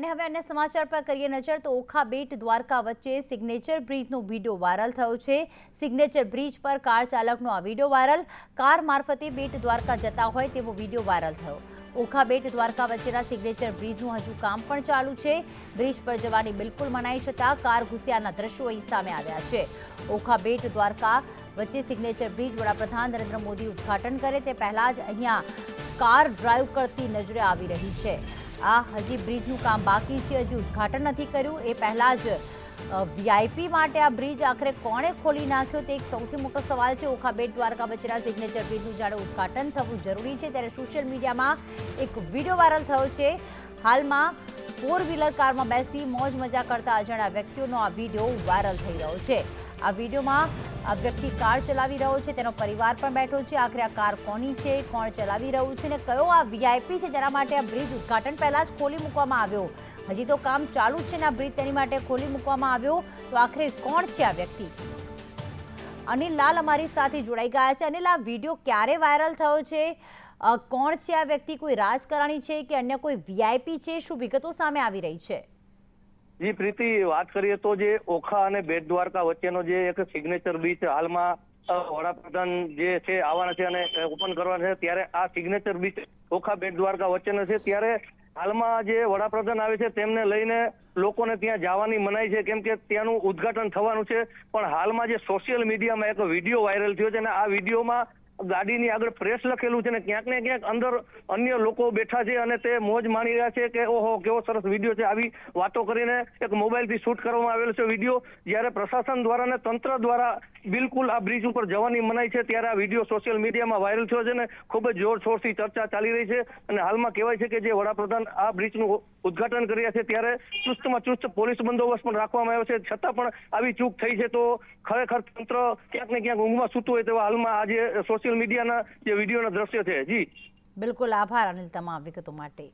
અને હવે અન્ય સમાચાર પર કરીએ નજર તો ઓખા બેટ દ્વારકા વચ્ચે સિગ્નેચર બ્રિજનો વીડિયો વાયરલ થયો છે. સિગ્નેચર બ્રિજ પર કાર ચાલકનો આ વીડિયો વાયરલ કાર મારફતે બેટ દ્વારકા જતા હોય તેવો વીડિયો વાયરલ થયો. ઓખા બેટ દ્વારકા વચ્ચેના સિગ્નેચર બ્રિજનું હજુ કામ પણ ચાલુ છે. બ્રિજ પર જવાની બિલકુલ મનાઈ છતાં કાર ઘૂસ્યાના દ્રશ્યો અહીં સામે આવ્યા છે. ઓખા બેટ દ્વારકા વચ્ચે સિગ્નેચર બ્રિજ વડાપ્રધાન નરેન્દ્ર મોદી ઉદ્ઘાટન કરે તે પહેલા જ અહીંયા કાર ડ્રાઈવ કરતી નજરે આવી રહી છે. આ હજી બ્રિજનું કામ બાકી છે. હજી ઉદ્ઘાટન નથી કર્યું. એ પહેલાં જ વીઆઈપી માટે આ બ્રિજ આખરે કોણે ખોલી નાખ્યો તે એક સૌથી મોટો સવાલ છે. ઓખા બેટ દ્વારકા વચ્ચેના સિગ્નેચર બ્રિજનું જાણે ઉદ્ઘાટન થવું જરૂરી છે. ત્યારે સોશિયલ મીડિયામાં એક વીડિયો વાયરલ થયો છે. હાલમાં ફોર વ્હીલર કારમાં બેસી મોજ મજા કરતા અજાણ્યા વ્યક્તિઓનો આ વીડિયો વાયરલ થઈ રહ્યો છે. આ વિડીયોમાં આ વ્યક્તિ કાર ચલાવી રહ્યો છે, તેનો પરિવાર પણ બેઠો છે. આખરે આ કાર કોની છે, કોણ ચલાવી રહ્યું છે ને કયો આ વીઆઈપી છે જેના માટે આ બ્રિજ ઉદ્ઘાટન પહેલાં જ ખોલી મૂકવામાં આવ્યો? હજી તો કામ ચાલુ છે ને આ બ્રિજ તેની માટે ખોલી મૂકવામાં આવ્યો. તો આખરે કોણ છે આ વ્યક્તિ? અનિલ લાલ અમારી સાથે જોડાઈ ગયા છે. અનિલ, આ વીડિયો ક્યારે વાયરલ થયો છે? કોણ છે આ વ્યક્તિ? કોઈ રાજકારણી છે કે અન્ય કોઈ વીઆઈપી છે? શું વિગતો સામે આવી રહી છે? જી, પ્રીતિ, વાત કરીએ તો જે ઓખા અને બેટ દ્વારકા વચ્ચેનો જે એક સિગ્નેચર બીચ હાલમાં વડાપ્રધાન જે છે, આવવાના છે અને ઓપન કરવાના છે, ત્યારે આ સિગ્નેચર બીચ ઓખા બેટ દ્વારકા વચ્ચેનો છે, ત્યારે હાલમાં જે વડાપ્રધાન આવે છે, તેમને લઈને લોકોને ત્યાં જવાની મનાઈ છે, કેમ કે ત્યાંનું ઉદ્ઘાટન થવાનું છે, પણ હાલમાં જે સોશિયલ મીડિયામાં એક વીડિયો વાયરલ થયો છે, અને આ વિડીયોમાં ગાડીની આગળ પ્રેસ લખેલું છે ને ક્યાંક ને ક્યાંક અંદર અન્ય લોકો બેઠા છે અને તે મોજ માણી રહ્યા છે કે ઓહો, કેવો સરસ વીડિયો છે. આવી વાતો કરીને એક મોબાઈલથી શૂટ કરવામાં આવેલો છે વીડિયો. જ્યારે પ્રશાસન દ્વારા અને તંત્ર દ્વારા બિલકુલ આ બ્રિજ ઉપર જવાની મનાઈ છે, ત્યારે આ વીડિયો સોશિયલ મીડિયામાં વાયરલ થયો છે ને ખૂબ જ જોરશોરથી ચર્ચા ચાલી રહી છે. અને હાલમાં કહેવાય છે કે જે વડાપ્રધાન આ બ્રિજનું ઉદ્ઘાટન કર્યા છે, ત્યારે ચુસ્તમાં ચુસ્ત પોલીસ બંદોબસ્ત પણ રાખવામાં આવ્યો છે. છતાં પણ આવી ચૂક થઈ છે તો ખરેખર તંત્ર ક્યાંક ને ક્યાંક ઊંઘમાં સૂતું હોય તેવા હાલમાં આજે સોશિયલ મીડિયાના જે વિડીયોના દ્રશ્ય છે જી. બિલકુલ આભાર અનિલ તમામ વિગતો માટે.